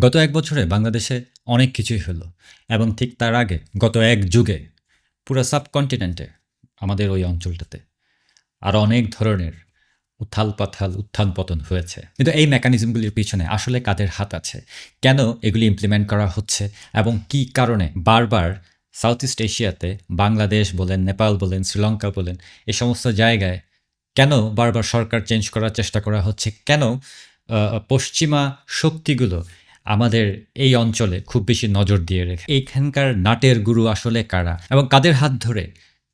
গত এক বছরে বাংলাদেশে অনেক কিছুই হলো এবং ঠিক তার আগে গত এক যুগে পুরো সাবকন্টিনেন্টে আমাদের ওই অঞ্চলটাতে আরও অনেক ধরনের উথাল পাথাল উত্থান পতন হয়েছে। কিন্তু এই মেকানিজমগুলির পিছনে আসলে কাদের হাত আছে? কেন এগুলি ইমপ্লিমেন্ট করা হচ্ছে? এবং কি কারণে বারবার সাউথ ইস্ট এশিয়াতে বাংলাদেশ বলেন, নেপাল বলেন, শ্রীলঙ্কা বলেন এ সমস্ত জায়গায় কেন বারবার সরকার চেঞ্জ করার চেষ্টা করা হচ্ছে? কেন পশ্চিমা শক্তিগুলো আমাদের এই অঞ্চলে খুব বেশি নজর দিয়ে রেখে। এইখানকার নাটের গুরু আসলে কারা? এবং কাদের হাত ধরে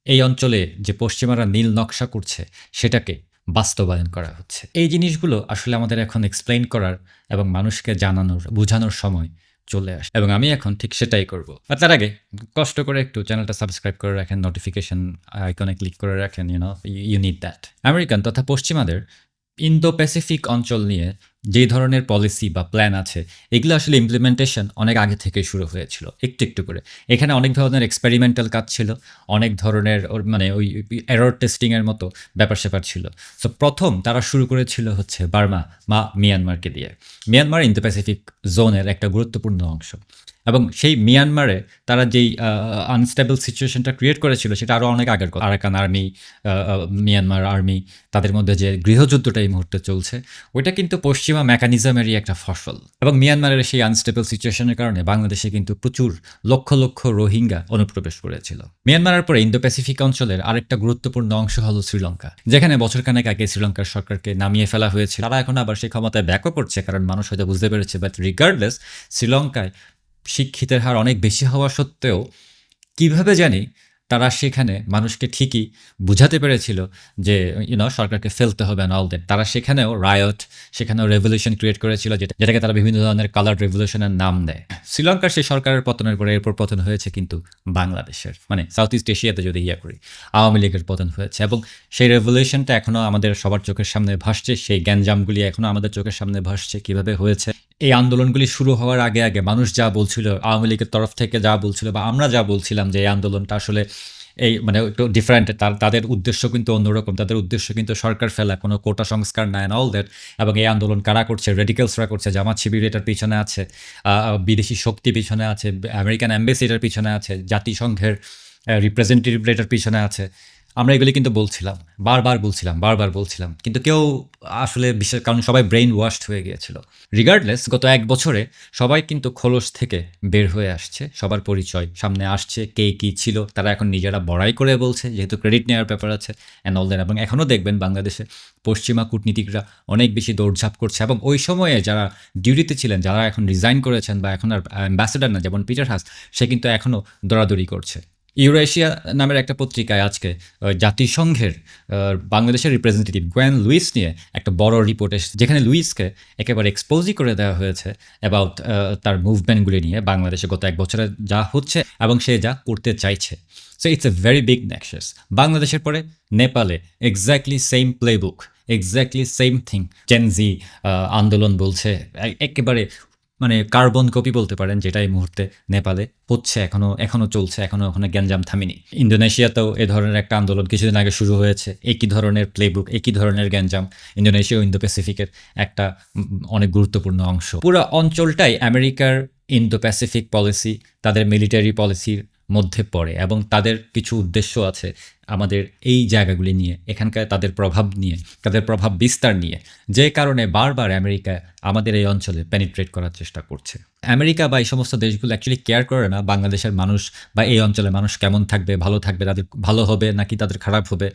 এই অঞ্চলে যে পশ্চিমারা নীল নকশা করছে, সেটাকে বাস্তবায়ন করা হচ্ছে? এই জিনিসগুলো আসলে আমাদের এখন এক্সপ্লেইন করার এবং মানুষকে জানানোর, বোঝানোর সময় চলে আসে এবং আমি এখন ঠিক সেটাই করব। আর তার আগে, কষ্ট করে একটু চ্যানেলটা সাবস্ক্রাইব করে রাখেন নোটিফিকেশন আইকনে ক্লিক করে রাখেন you know you need that American তথা পশ্চিমাদের ইন্দো প্যাসিফিক অঞ্চল নিয়ে যে ধরনের পলিসি বা প্ল্যান আছে, এগুলো আসলে ইমপ্লিমেন্টেশন অনেক আগে থেকে শুরু হয়েছিল, একটু একটু করে। এখানে অনেক ধরনের এক্সপেরিমেন্টাল কাজ ছিল, অনেক ধরনের মানে ওই এরর টেস্টিংয়ের মতো ব্যাপার স্যাপার ছিল। সো প্রথম তারা শুরু করেছিল হচ্ছে বার্মা বা মিয়ানমারকে দিয়ে। মিয়ানমার ইন্দো প্যাসিফিক জোনের একটা গুরুত্বপূর্ণ অংশ। এবং সেই মিয়ানমারে তারা যেই আনস্টেবল সিচুয়েশনটা ক্রিয়েট করেছিল, সেটা আরও অনেক আগের কথা। আরাকান আর্মি মিয়ানমার আর্মি তাদের মধ্যে যে গৃহযুদ্ধটা এই মুহূর্তে চলছে, ওইটা কিন্তু পশ্চিমা মেকানিজমেরই একটা ফসল। এবং মিয়ানমারের সেই আনস্টেবল সিচুয়েশনের কারণে বাংলাদেশে কিন্তু প্রচুর লক্ষ লক্ষ রোহিঙ্গা অনুপ্রবেশ করেছিল। মিয়ানমারের পরে ইন্দো প্যাসিফিক অঞ্চলের আরেকটা গুরুত্বপূর্ণ অংশ হলো শ্রীলঙ্কা। যেখানে বছরখানেক আগে শ্রীলঙ্কার সরকারকে নামিয়ে ফেলা হয়েছে তারা এখন আবার সেই ক্ষমতায় ব্যাকও করছে, কারণ মানুষ হয়তো বুঝতে পেরেছে বাট রিগার্ডলেস শ্রীলঙ্কায় শিক্ষিতের হার অনেক বেশি হওয়া সত্ত্বেও কীভাবে জানি তারা সেখানে মানুষকে ঠিকই বুঝাতে পেরেছিল যে ইউনো সরকারকে ফেলতে হবে না অল দ্যাট তারা সেখানেও রায়ট সেখানেও রেভলিউশন ক্রিয়েট করেছিল যেটা যেটাকে তারা বিভিন্ন ধরনের কালার রেভলিউশনের নাম দেয়। শ্রীলঙ্কার সেই সরকারের পতনের পরে এরপর পতন হয়েছে কিন্তু বাংলাদেশের মানে সাউথ ইস্ট এশিয়াতে যদি ইয়া করি, আওয়ামী লীগের পতন হয়েছে এবং সেই রেভলিউশনটা এখনও আমাদের সবার চোখের সামনে ভাসছে, সেই গ্যাঞ্জামগুলি এখনও আমাদের চোখের সামনে ভাসছে, কীভাবে হয়েছে। এই আন্দোলনগুলি শুরু হওয়ার আগে আগে মানুষ যা বলছিল, আওয়ামী লীগের তরফ থেকে যা বলছিল বা আমরা যা বলছিলাম যে এই আন্দোলনটা আসলে এই মানে একটু ডিফারেন্ট তাদের উদ্দেশ্য কিন্তু অন্যরকম। তাদের উদ্দেশ্য কিন্তু সরকার ফেলা, কোনো কোটা সংস্কার নাই অল দ্যাট এবং এই আন্দোলন কারা করছে? রেডিক্যালসরা করছে, জামাত শিবির এটার পিছনে আছে বিদেশি শক্তি পিছনে আছে আমেরিকান অ্যাম্বাসি এটার পিছনে আছে, জাতিসংঘের রিপ্রেজেন্টেটিভ এটার পিছনে আছে। আমরা এগুলি কিন্তু বলছিলাম, বারবার বলছিলাম বারবার বলছিলাম। কিন্তু কেউ আসলে বিশেষ, কারণ সবাই ব্রেইন ওয়াশড হয়ে গিয়েছিল। রিগার্ডলেস গত এক বছরে সবাই কিন্তু খোলস থেকে বের হয়ে আসছে, সবার পরিচয় সামনে আসছে, কে কী ছিল, তারা এখন নিজেরা বড়াই করে বলছে, যেহেতু ক্রেডিট নেওয়ার ব্যাপার আছে অ্যান্ড অল দ্যাট এবং এখনও দেখবেন বাংলাদেশে পশ্চিমা কূটনীতিকরা অনেক বেশি দৌড়ঝাঁপ করছে। এবং ওই সময়ে যারা ডিউটিতে ছিলেন, যারা এখন রিজাইন করেছেন বা এখন আর অ্যাম্বাসেডার না, যেমন পিটার হাস সে কিন্তু এখনও দৌড়াদৌড়ি করছে। ইউরেশিয়া নামের একটা পত্রিকায় আজকে জাতিসংঘের বাংলাদেশের রিপ্রেজেন্টেটিভ গোয়েন লুইস নিয়ে একটা বড় রিপোর্ট এসেছে, যেখানে লুইসকে একেবারে এক্সপোজই করে দেওয়া হয়েছে অ্যাবাউট তার মুভমেন্টগুলি নিয়ে বাংলাদেশে গত এক বছরে যা হচ্ছে এবং সে যা করতে চাইছে। So it's a very big nexus বাংলাদেশের পরে নেপালে exactly same playbook exactly same thing Gen Z আন্দোলন বলছে একেবারে মানে কার্বন কপি বলতে পারেন, যেটা এই মুহূর্তে নেপালে হচ্ছে, এখনও এখনও চলছে, এখনও ওখানে গ্যাঞ্জাম থামিনি। ইন্দোনেশিয়াতেও এ ধরনের একটা আন্দোলন কিছুদিন আগে শুরু হয়েছে, একই ধরনের প্লেবুক, একই ধরনের গ্যাঞ্জাম। ইন্দোনেশিয়া ইন্দো প্যাসিফিকের একটা অনেক গুরুত্বপূর্ণ অংশ। পুরো অঞ্চলটাই আমেরিকার ইন্দো প্যাসিফিক পলিসি, তাদের মিলিটারি পলিসির মধ্যে পড়ে এবং তাদের কিছু উদ্দেশ্য আছে। আমাদের এই জায়গাগুলি নিয়ে, এখানকার তাদের প্রভাব নিয়ে, তাদের প্রভাব বিস্তার নিয়ে, যে কারণে বারবার আমেরিকা আমাদের এই অঞ্চলে পেনিট্রেট করার চেষ্টা করছে। আমেরিকা বা এই সমস্ত দেশগুলো অ্যাকচুয়ালি কেয়ার করে না বাংলাদেশের মানুষ বা এই অঞ্চলের মানুষ কেমন থাকবে, ভালো থাকবে, তাদের ভালো হবে নাকি তাদের খারাপ হবে।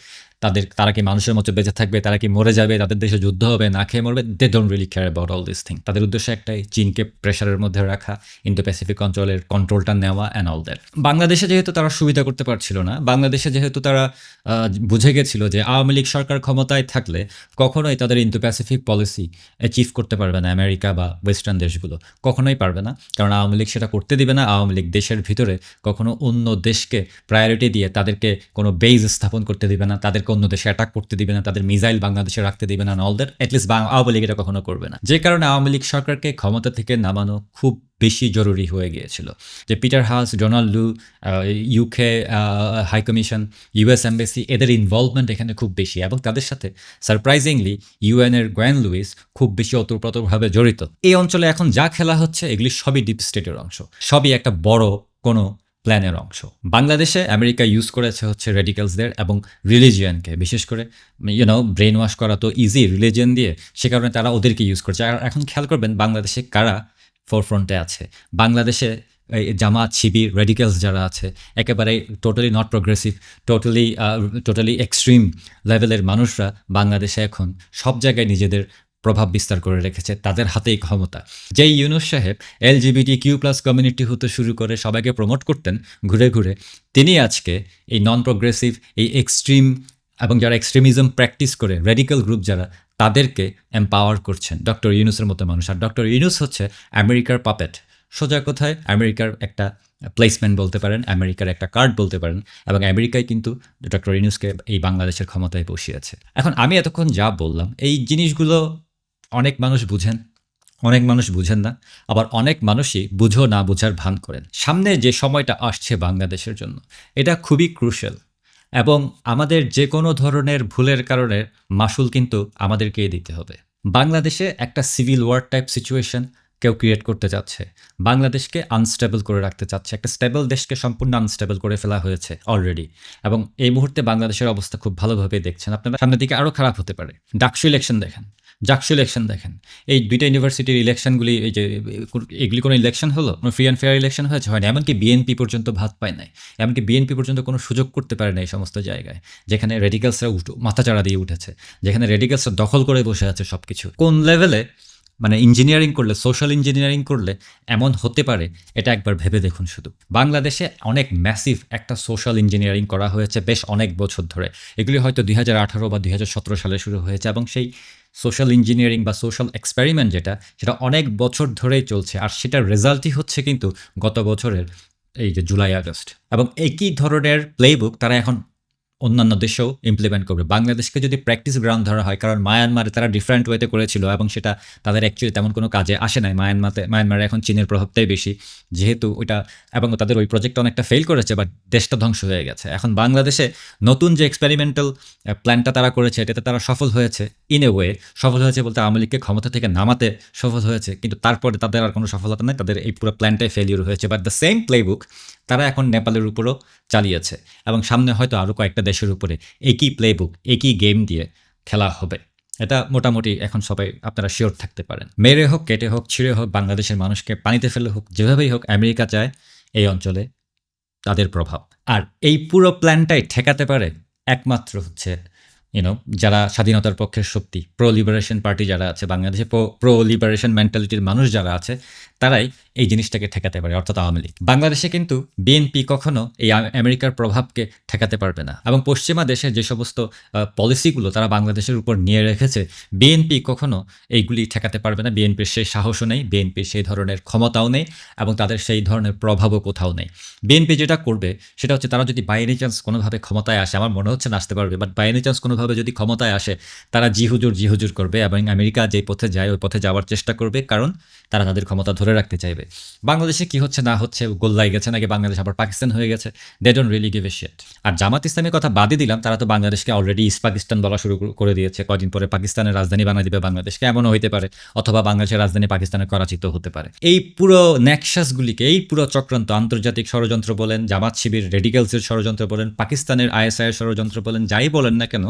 তাদের, তারা কি মানুষের মতো বেঁচে থাকবে, তারা কি মরে যাবে, তাদের দেশে যুদ্ধ হবে, না খেয়ে মরবে? They don't really care about all this thing তাদের উদ্দেশ্য একটাই, চীনকে প্রেশারের মধ্যে রাখা ইন্দো প্যাসিফিক অঞ্চলের কন্ট্রোলটা নেওয়া অ্যান্ড অল দ্যাট বাংলাদেশে যেহেতু তারা সুবিধা করতে পারছিল না, বাংলাদেশে যেহেতু তারা বুঝে গেছিল যে আওয়ামী লীগ সরকার ক্ষমতায় থাকলে কখনোই তাদের ইন্দো প্যাসিফিক পলিসি অ্যাচিভ করতে পারবে না আমেরিকা বা ওয়েস্টার্ন দেশগুলো। কখনোই পারবে না, কারণ আওয়ামী লীগ সেটা করতে দিবে না। আওয়ামী লীগ দেশের ভিতরে কখনো অন্য দেশকে প্রায়োরিটি দিয়ে তাদেরকে কোনো বেজ স্থাপন করতে দিবে না, তাদেরকে অন্য দেশে অ্যাটাক করতে দিবে না, তাদের মিসাইল বাংলাদেশে রাখতে দিবে না all that at least Awami League এটা কখনো করবে না। যে কারণে আওয়ামী লীগ সরকারকে ক্ষমতা থেকে নামানো খুব বেশি জরুরি হয়ে গিয়েছিল। যে Peter Haas Donald Lu UK high commission, US embassy, এদের ইনভলভমেন্ট এখানে খুব বেশি এবং তাদের সাথে সারপ্রাইজিংলি ইউএনের গ্র্যান্ড লুইস খুব বেশি অতপ্রতভাবে জড়িত। এই অঞ্চলে এখন যা খেলা হচ্ছে, এগুলি সবই ডিপ স্টেটের অংশ। সবই একটা বড় কোনো প্ল্যানের অংশ। বাংলাদেশে আমেরিকা ইউজ করেছে হচ্ছে রেডিক্যালসদের এবং রিলিজিয়ানকে বিশেষ করে ইউনো ব্রেন ওয়াশ করা তো ইজি রিলিজিয়ান দিয়ে, সে কারণে তারা ওদেরকে ইউজ করছে। আর এখন খেয়াল করবেন, বাংলাদেশে কারা ফোরফ্রন্টে আছে। বাংলাদেশে জামাত, শিবির রেডিক্যালস যারা আছে, একেবারে totally not progressive totally totally extreme লেভেলের মানুষরা বাংলাদেশে এখন সব জায়গায় নিজেদের প্রভাব বিস্তার করে রেখেছে, তাদের হাতেই ক্ষমতা। যেই ইউনুস সাহেব এলজিবিটি কিউ প্লাস কমিউনিটি হতে শুরু করে, সবাইকে প্রমোট করতেন ঘুরে ঘুরে, তিনি আজকে এই নন প্রোগ্রেসিভ এই এক্সট্রিম এবং যারা এক্সট্রিমিজম প্র্যাকটিস করে রেডিক্যাল গ্রুপ যারা তাদেরকে এম্পাওয়ার করছেন। ডক্টর ইউনুসের মতো মানুষ। আর ডক্টর ইউনুস হচ্ছে আমেরিকার পাপেট সোজা কথায় আমেরিকার একটা প্লেসমেন্ট বলতে পারেন, আমেরিকার একটা কার্ড বলতে পারেন এবং আমেরিকায় কিন্তু ডক্টর ইউনুসকে এই বাংলাদেশের ক্ষমতায় বসিয়েছে এখন আমি এতক্ষণ যা বললাম, এই জিনিসগুলো অনেক মানুষ বুঝেন, অনেক মানুষ বুঝেন না, আবার অনেক মানুষই বুঝো না বুঝার ভান করেন। সামনে যে সময়টা আসছে বাংলাদেশের জন্য, এটা খুবই ক্রুশাল এবং আমাদের যে কোনো ধরনের ভুলের কারণে মাসুল কিন্তু আমাদেরকেই দিতে হবে। বাংলাদেশে একটা সিভিল ওয়ার টাইপ সিচুয়েশন কেউ ক্রিয়েট করতে চাচ্ছে বাংলাদেশকে আনস্টেবল করে রাখতে চাচ্ছে। একটা স্টেবল দেশকে সম্পূর্ণ আনস্টেবল করে ফেলা হয়েছে অলরেডি এবং এই মুহূর্তে বাংলাদেশের অবস্থা খুব ভালোভাবে দেখছেন। আপনারা সামনের দিকে আরও খারাপ হতে পারে। ডাকসু ইলেকশন দেখেন। জাকসু ইলেকশন দেখেন। এই দুইটা ইউনিভার্সিটির ইলেকশনগুলি এই যে, এগুলি কোনো ইলেকশন হলো? কোনো ফ্রি অ্যান্ড ফেয়ার ইলেকশন হয়েছে? হয়নি এমনকি বিএনপি পর্যন্ত ভাত পায় নাই। এমনকি বিএনপি পর্যন্ত কোনো সুযোগ করতে পারে না এই সমস্ত জায়গায়। যেখানে রেডিক্যালসরা মাথাচাড়া দিয়ে উঠেছে। যেখানে রেডিক্যালসরা দখল করে বসে আছে সব কিছু কোন লেভেলে মানে ইঞ্জিনিয়ারিং করলে সোশ্যাল ইঞ্জিনিয়ারিং করলে এমন হতে পারে, এটা একবার ভেবে দেখুন শুধু। বাংলাদেশে অনেক ম্যাসিভ একটা সোশ্যাল ইঞ্জিনিয়ারিং করা হয়েছে বেশ অনেক বছর ধরে। এগুলি হয়তো দুই হাজার আঠারো বা দুই হাজার সতেরো সালে শুরু হয়েছে এবং সেই সোশ্যাল ইঞ্জিনিয়ারিং বা সোশ্যাল এক্সপেরিমেন্ট যেটা, সেটা অনেক বছর ধরেই চলছে। আর সেটার রেজাল্টই হচ্ছে কিন্তু গত বছরের এই যে জুলাই আগস্ট এবং একই ধরনের প্লেবুক তারা এখন অন্যান্য দেশেও ইমপ্লিমেন্ট করবে। বাংলাদেশকে যদি প্র্যাকটিস গ্রাউন্ড ধরা হয়, কারণ মায়ানমারে তারা ডিফারেন্ট ওয়েতে করেছিল এবং সেটা তাদের অ্যাকচুয়ালি তেমন কোনো কাজে আসে নাই। মায়ানমাতে মায়ানমারে এখন চীনের প্রভাবটাই বেশি। যেহেতু ওইটা এবং তাদের ওই প্রজেক্টটা অনেকটা ফেল করেছে বাট দেশটা ধ্বংস হয়ে গেছে। এখন বাংলাদেশে নতুন যে এক্সপেরিমেন্টাল প্ল্যানটা তারা করেছে, এটাতে তারা সফল হয়েছে। ইন এ ওয়ে সফল হয়েছে বলতে আওয়ামী লীগকে ক্ষমতা থেকে নামাতে সফল হয়েছে, কিন্তু তারপরে তাদের আর কোনো সফলতা নেই, তাদের এই পুরো প্ল্যানটাই ফেলিওর হয়েছে। বাট দ্য সেম প্লেবুক তারা এখন নেপালের উপরও চালিয়েছে এবং সামনে হয়তো আরও কয়েকটা দেশের উপরে একই প্লেবুক একই গেম দিয়ে খেলা হবে। এটা মোটামুটি এখন সবাই আপনারা শিওর থাকতে পারেন। মেরে হোক, কেটে হোক, ছিঁড়ে হোক, বাংলাদেশের মানুষকে পানিতে ফেলে হোক, যেভাবেই হোক, আমেরিকা চায় এই অঞ্চলে তাদের প্রভাব। আর এই পুরো প্ল্যানটাই ঠেকাতে পারে একমাত্র হচ্ছে ইউনো যারা স্বাধীনতার পক্ষের শক্তি প্রো লিবারেশন পার্টি যারা আছে, বাংলাদেশে প্রো লিবারেশন মেন্টালিটির মানুষ যারা আছে তারাই এই জিনিসটাকে ঠেকাতে পারে, অর্থাৎ আওয়ামী লীগ। বাংলাদেশে কিন্তু বিএনপি কখনো এই আমেরিকার প্রভাবকে ঠেকাতে পারবে না। এবং পশ্চিমা দেশের যে সমস্ত পলিসিগুলো তারা বাংলাদেশের উপর নিয়ে রেখেছে বিএনপি কখনো এইগুলি ঠেকাতে পারবে না। বিএনপির সেই সাহসও নেই বিএনপির সেই ধরনের ক্ষমতাও নেই, এবং তাদের সেই ধরনের প্রভাবও কোথাও নেই। বিএনপি যেটা করবে, সেটা হচ্ছে তারা যদি বাই এনি চান্স কোনোভাবে ক্ষমতায় আসে, আমার মনে হচ্ছে না আসতে পারবে বাট বাই এনি চান্স কোনোভাবে যদি ক্ষমতায় আসে, তারা জিহুজুর জিহুজুর করবে, এবং আমেরিকা যে পথে যায়, ওই পথে যাওয়ার চেষ্টা করবে। কারণ তারা তাদের ক্ষমতা ধরে রাখতে চাইবে। বাংলাদেশে কি হচ্ছে, না হচ্ছে গোল্লাই গেছে নাকি, বাংলাদেশ আবার পাকিস্তান হয়ে গেছে they don't really give a shit আর জামাত ইসলামের কথা বাদই দিলাম, তারা তো বাংলাদেশকে অলরেডি ইস্ট পাকিস্তান বলা শুরু করে দিয়েছে। কদিন পরে পাকিস্তানের রাজধানী বানিয়ে দিবে বাংলাদেশকে, এমনও হতে পারে, অথবা বাংলাদেশের রাজধানী পাকিস্তানের করাচিতেও হতে পারে। এই পুরো ন্যাকশাসগুলিকে, এই পুরো চক্রান্ত, আন্তর্জাতিক ষড়যন্ত্র বলেন, জামাত শিবির রেডিক্যালসের ষড়যন্ত্র বলেন, পাকিস্তানের আইএসআইয়ের ষড়যন্ত্র বলেন, যাই বলেন না কেন,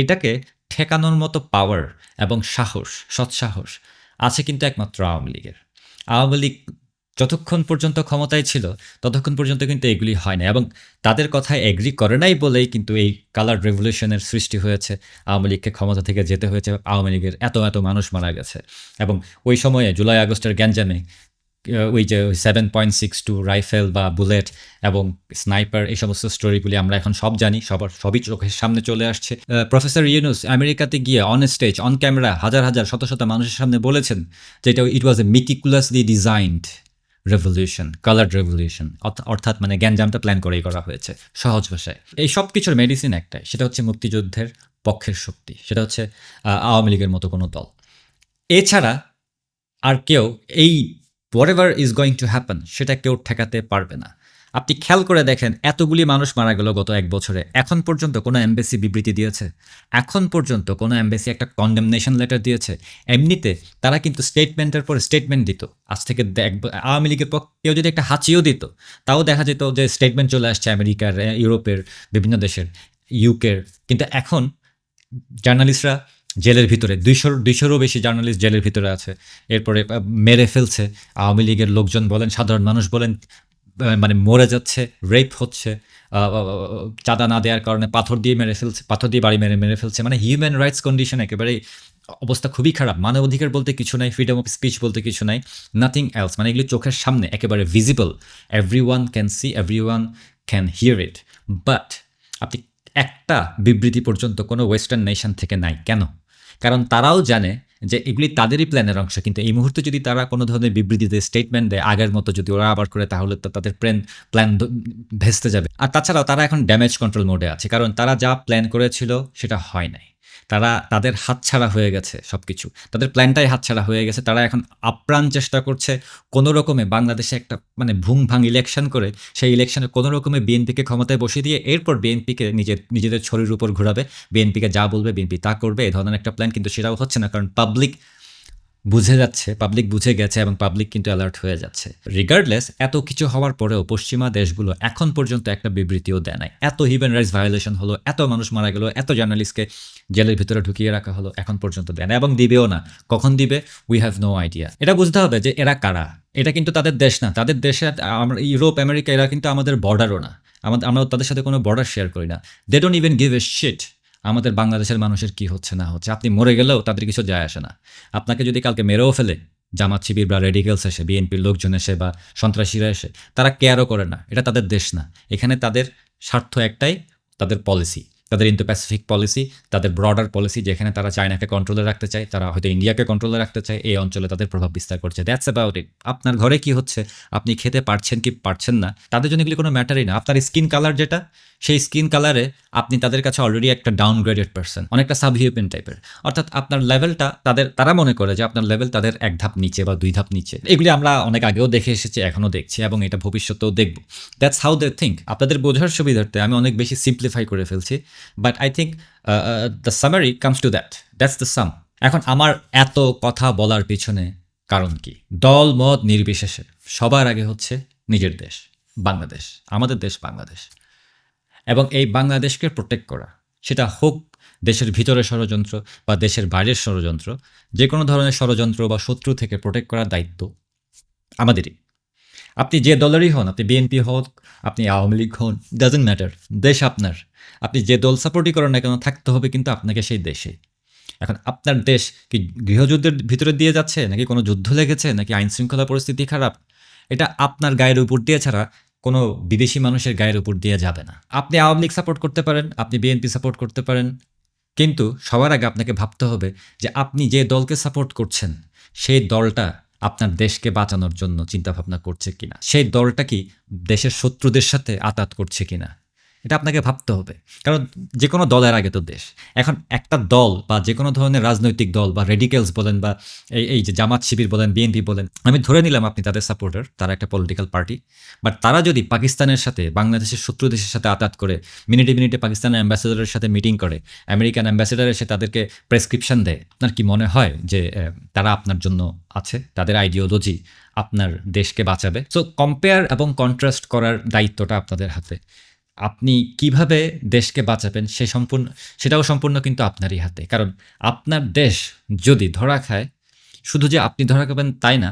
এটাকে ঠেকানোর মতো পাওয়ার এবং সাহস, সৎসাহস আছে কিন্তু একমাত্র আওয়ামী লীগের। আওয়ামী লীগ যতক্ষণ পর্যন্ত ক্ষমতায় ছিল, ততক্ষণ পর্যন্ত কিন্তু এগুলি হয় না এবং তাদের কথায় এগ্রি করে নাই বলেই কিন্তু এই কালার রেভলিউশনের সৃষ্টি হয়েছে। আওয়ামী লীগকে ক্ষমতা থেকে যেতে হয়েছে, আওয়ামী লীগের এত এত মানুষ মারা গেছে। এবং ওই সময়ে জুলাই আগস্টের গ্যাঞ্জামে ওই যে seven point six two rifle বা বুলেট এবং স্নাইপার এই সমস্ত স্টোরিগুলি আমরা এখন সব জানি, সবার, সবই চোখের সামনে চলে আসছে। প্রফেসর ইউনুস আমেরিকাতে গিয়ে অন স্টেজ অন ক্যামেরা হাজার হাজার, শত শত মানুষের সামনে বলেছেন যে এটা it was a meticulously designed revolution colour revolution অর্থাৎ মানে জ্ঞানজামটা প্ল্যান করেই করা হয়েছে, সহজ ভাষায়। এই সব কিছুর মেডিসিন একটাই, সেটা হচ্ছে মুক্তিযুদ্ধের পক্ষের শক্তি, সেটা হচ্ছে আওয়ামী লীগের মতো কোনো দল। এছাড়া আর কেউ এই whatever is going to happen সেটা কেউ ঠেকাতে পারবে না। আপনি খেয়াল করে দেখেন, এতগুলি মানুষ মারা গেল গত এক বছরে। এখন পর্যন্ত কোনো এমবেসি বিবৃতি দিয়েছে। এখন পর্যন্ত কোনো এমবেসি একটা কন্ডেমনেশন লেটার দিয়েছে। এমনিতে তারা কিন্তু স্টেটমেন্টের পর স্টেটমেন্ট দিত। আজ থেকে আওয়ামী লীগের পক্ষ, কেউ যদি একটা হাঁচিও দিত, তাও দেখা যেত যে স্টেটমেন্ট চলে আসছে আমেরিকার, ইউরোপের, বিভিন্ন দেশের ইউকের কিন্তু এখন জার্নালিস্টরা জেলের ভিতরে। দুইশোর, দুইশোরও বেশি জার্নালিস্ট জেলের ভিতরে আছে। এরপরে মেরে ফেলছে। আওয়ামী লীগের লোকজন বলেন, সাধারণ মানুষ বলেন মানে মরে যাচ্ছে, রেপ হচ্ছে চাঁদা না দেওয়ার কারণে পাথর দিয়ে মেরে ফেলছে, পাথর দিয়ে বাড়ি মেরে মেরে ফেলছে। মানে হিউম্যান রাইটস কন্ডিশন একেবারেই অবস্থা খুবই খারাপ। মানবাধিকার বলতে কিছু নাই ফ্রিডম অফ স্পিচ বলতে কিছু নাই নাথিং এলস মানে এগুলি চোখের সামনে, একেবারে visible every one can see every one can hear it but আপনি একটা বিবৃতি পর্যন্ত কোনো ওয়েস্টার্ন নেশন থেকে নাই। কেন? কারণ তারাও জানে যে এগুলি তাদেরই প্ল্যানের অংশ, কিন্তু এই মুহূর্তে যদি তারা কোনো ধরনের বিবৃতি দেয় স্টেটমেন্ট দেয়, আগের মতো যদি ওরা আবার করে, তাহলে তো তাদের প্ল্যান প্ল্যান ভেস্তে যাবে। আর তাছাড়াও তারা এখন ড্যামেজ কন্ট্রোল মোডে আছে, কারণ তারা যা প্ল্যান করেছিল সেটা হয় নাই। তারা তাদের হাতছাড়া হয়ে গেছে সব কিছু তাদের প্ল্যানটাই হাতছাড়া হয়ে গেছে। তারা এখন আপ্রাণ চেষ্টা করছে কোনো রকমে বাংলাদেশে একটা মানে ভুং ভাং ইলেকশন করে সেই ইলেকশনে কোনো রকমে বিএনপিকে ক্ষমতায় বসিয়ে দিয়ে এরপর বিএনপিকে নিজের, নিজেদের ছড়ির উপর ঘোরাবে। বিএনপিকে যা বলবে বিএনপি তা করবে, এ ধরনের একটা প্ল্যান কিন্তু সেটাও হচ্ছে না। কারণ পাবলিক বুঝে যাচ্ছে পাবলিক বুঝে গেছে এবং পাবলিক কিন্তু অ্যালার্ট হয়ে যাচ্ছে। রিগার্ডলেস এত কিছু হওয়ার পরেও পশ্চিমা দেশগুলো এখন পর্যন্ত একটা বিবৃতিও দেয় নাই। এত হিউম্যান রাইটস ভায়োলেশন হলো, এত মানুষ মারা গেল, এত জার্নালিস্টকে জেলের ভিতরে ঢুকিয়ে রাখা হলো, এখন পর্যন্ত দেয় না এবং দিবেও না। কখন দিবে? উই হ্যাভ নো আইডিয়া এটা বুঝতে হবে যে এরা কারা? এটা কিন্তু তাদের দেশ না। তাদের দেশে আমরা ইউরোপ, আমেরিকা, এরা কিন্তু আমাদের বর্ডারও না। আমাদের আমরা তাদের সাথে কোনো বর্ডার শেয়ার করি না। They don't even give a shit আমাদের বাংলাদেশের মানুষের কি হচ্ছে, না হচ্ছে? আপনি মরে গেলেও তাদের কিছু যায় আসে না। আপনাকে যদি কালকে মেরেও ফেলে, জামাত শিবির বা রেডিকেলস এসে, বিএনপির লোকজন এসে বা সন্ত্রাসীরা এসে, তারা কেয়ারও করে না। এটা তাদের দেশ না। এখানে তাদের স্বার্থ একটাই, তাদের পলিসি তাদের ইন্দো প্যাসিফিক পলিসি তাদের ব্রডার পলিসি যেখানে তারা চায়নাকে কন্ট্রোলে রাখতে চায়, তারা হয়তো ইন্ডিয়াকে কন্ট্রোলে রাখতে চায়, এই অঞ্চলে তাদের প্রভাব বিস্তার করছে। দ্যাটস অ্যাবাউট ইট আপনার ঘরে কি হচ্ছে? আপনি খেতে পারছেন কি পারছেন না? তাদের জন্য এগুলি কোনো ম্যাটারই না। আপনার স্কিন কালার যেটা সেই স্কিন কালারে আপনি তাদের কাছে অলরেডি একটা ডাউনগ্রেডেড পার্সন অনেকটা সাবহিউম্যান টাইপের অর্থাৎ আপনার লেভেলটা তাদের, তারা মনে করে যে আপনার লেভেল তাদের এক ধাপ নিচে বা দুই ধাপ নিচে। এগুলি আমরা অনেক আগেও দেখে এসেছি, এখনও দেখছি এবং এটা ভবিষ্যতেও দেখব। দ্যাটস হাউ দে থিঙ্ক আপনাদের বোঝার সুবিধার্থে আমি অনেক বেশি সিম্পলিফাই করে ফেলছি but I think the summary comes to that that's the sum এখন আমার এত কথা বলার পিছনে কারণ কি? দল মত নির্বিশেষে সবার আগে হচ্ছে নিজের দেশ, বাংলাদেশ। আমাদের দেশ বাংলাদেশ। এবং এই বাংলাদেশকে প্রোটেক্ট করা। সেটা হোক দেশের ভিতরে ষড়যন্ত্র বা দেশের বাইরের ষড়যন্ত্র যে কোনো ধরনের ষড়যন্ত্র বা শত্রু থেকে প্রোটেক্ট করার দায়িত্ব আমাদেরই। আপনি যে দলেরই হন, আপনি বিএনপি হোক, আপনি আওয়ামী লীগ হন ডাজেন্ট ম্যাটার দেশ আপনার। আপনি যে দল সাপোর্টই করেন না কেন, থাকতে হবে কিন্তু আপনাকে সেই দেশে। এখন আপনার দেশ কি গৃহযুদ্ধের ভিতরে দিয়ে যাচ্ছে, নাকি কোনো যুদ্ধ লেগেছে, নাকি আইন শৃঙ্খলা পরিস্থিতি খারাপ? এটা আপনার গায়ের উপর দিয়ে ছাড়া কোনো বিদেশি মানুষের গায়ের উপর দিয়ে যাবে না। আপনি আওয়ামী লীগ সাপোর্ট করতে পারেন, আপনি বিএনপি সাপোর্ট করতে পারেন, কিন্তু সবার আগে আপনাকে ভাবতে হবে যে আপনি যে দলকে সাপোর্ট করছেন, সেই দলটা আপনার দেশকে বাঁচানোর জন্য চিন্তাভাবনা করছে কিনা? সেই দলটা কি দেশের শত্রুদের সাথে আতাত করছে কিনা? এটা আপনাকে ভাবতে হবে। কারণ যে কোনো দলের আগে তো দেশ। এখন একটা দল বা যে কোনো ধরনের রাজনৈতিক দল বা রেডিকেলস বলেন বা এই এই যে জামাত শিবির বলেন, বিএনপি বলেন, আমি ধরে নিলাম আপনি তাদের সাপোর্টার তারা একটা পলিটিক্যাল পার্টি বাট তারা যদি পাকিস্তানের সাথে, বাংলাদেশের শত্রু দেশের সাথে আতাত করে মিনিটে মিনিটে পাকিস্তানের অ্যাম্বাসেডারের সাথে মিটিং করে আমেরিকান অ্যাম্বাসেডার এসে তাদেরকে প্রেসক্রিপশন দেয়, আপনার কি মনে হয় যে তারা আপনার জন্য আছে? তাদের আইডিওলজি আপনার দেশকে বাঁচাবে? সো কম্পেয়ার এবং কন্ট্রাস্ট করার দায়িত্বটা আপনাদের হাতে। আপনি কীভাবে দেশকে বাঁচাবেন সে সম্পূর্ণ, সেটাও সম্পূর্ণ কিন্তু আপনারই হাতে। কারণ আপনার দেশ যদি ধরা খায়, শুধু যে আপনি ধরা খাবেন তাই না,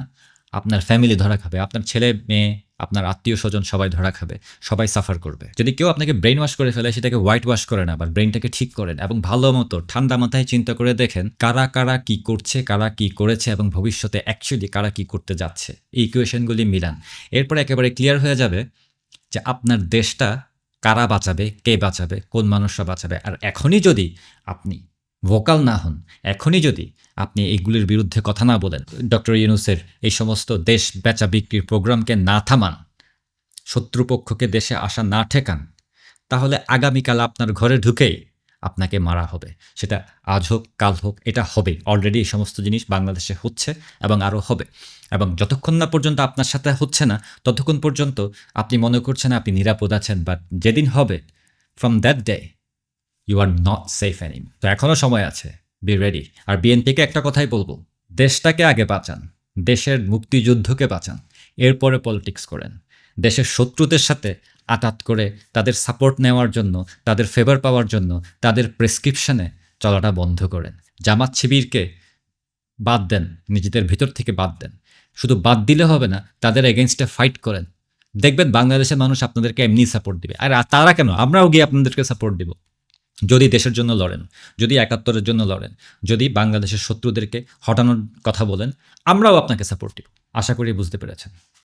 আপনার ফ্যামিলি ধরা খাবে, আপনার ছেলে, মেয়ে, আপনার আত্মীয় স্বজন সবাই ধরা খাবে, সবাই সাফার করবে। যদি কেউ আপনাকে ব্রেন ওয়াশ করে ফেলে, সেটাকে হোয়াইট ওয়াশ করেন আবার ব্রেনটাকে ঠিক করেন এবং ভালো মতো, ঠান্ডা মাথায় চিন্তা করে দেখেন কারা কারা কি করছে, কারা কি করেছে, এবং ভবিষ্যতে অ্যাকচুয়ালি কারা কি করতে যাচ্ছে, এই ইকুয়েশনগুলি মিলান। এরপর একেবারে ক্লিয়ার হয়ে যাবে যে আপনার দেশটা কারা বাঁচাবে, কে বাঁচাবে, কোন মানুষরা বাঁচাবে? আর এখনই যদি আপনি ভোকাল না হন, এখনই যদি আপনি এগুলির বিরুদ্ধে কথা না বলেন, ডক্টর ইউনুসের এই সমস্ত দেশ বেচা বিক্রির প্রোগ্রামকে না থামান, শত্রুপক্ষকে দেশে আসা না ঠেকান, তাহলে আগামীকাল আপনার ঘরে ঢুকেই আপনাকে মারা হবে। সেটা আজ হোক, কাল হোক, এটা হবে। অলরেডি এই সমস্ত জিনিস বাংলাদেশে হচ্ছে এবং আরও হবে। এবং যতক্ষণ না পর্যন্ত আপনার সাথে হচ্ছে না, ততক্ষণ পর্যন্ত আপনি মনে করছেন আপনি নিরাপদ আছেন বাট যেদিন হবে from that day you are not safe any তো এখনও সময় আছে। বি রেডি আর বিএনপিকে একটা কথাই বলব। দেশটাকে আগে বাঁচান। দেশের মুক্তিযুদ্ধকে বাঁচান। এরপরে পলিটিক্স করেন। দেশের শত্রুদের সাথে আটাত করে তাদের সাপোর্ট নেওয়ার জন্য, তাদের ফেভার পাওয়ার জন্য তাদের প্রেসক্রিপশনে চলাটা বন্ধ করেন। জামাত শিবিরকে বাদ দেন, নিজেদের ভিতর থেকে বাদ দেন। শুধু বাদ দিলে হবে না, তাদের এগেনস্টে ফাইট করেন। দেখবেন বাংলাদেশের মানুষ আপনাদেরকে এমনি সাপোর্ট দিবে। আর তারা কেন? আমরাও গিয়ে আপনাদেরকে সাপোর্ট দিব। যদি দেশের জন্য লড়েন, যদি একাত্তরের জন্য লড়েন, যদি বাংলাদেশের শত্রুদেরকে হটানোর কথা বলেন, আমরাও আপনাকে সাপোর্ট দিব। আশা করি বুঝতে পেরেছেন।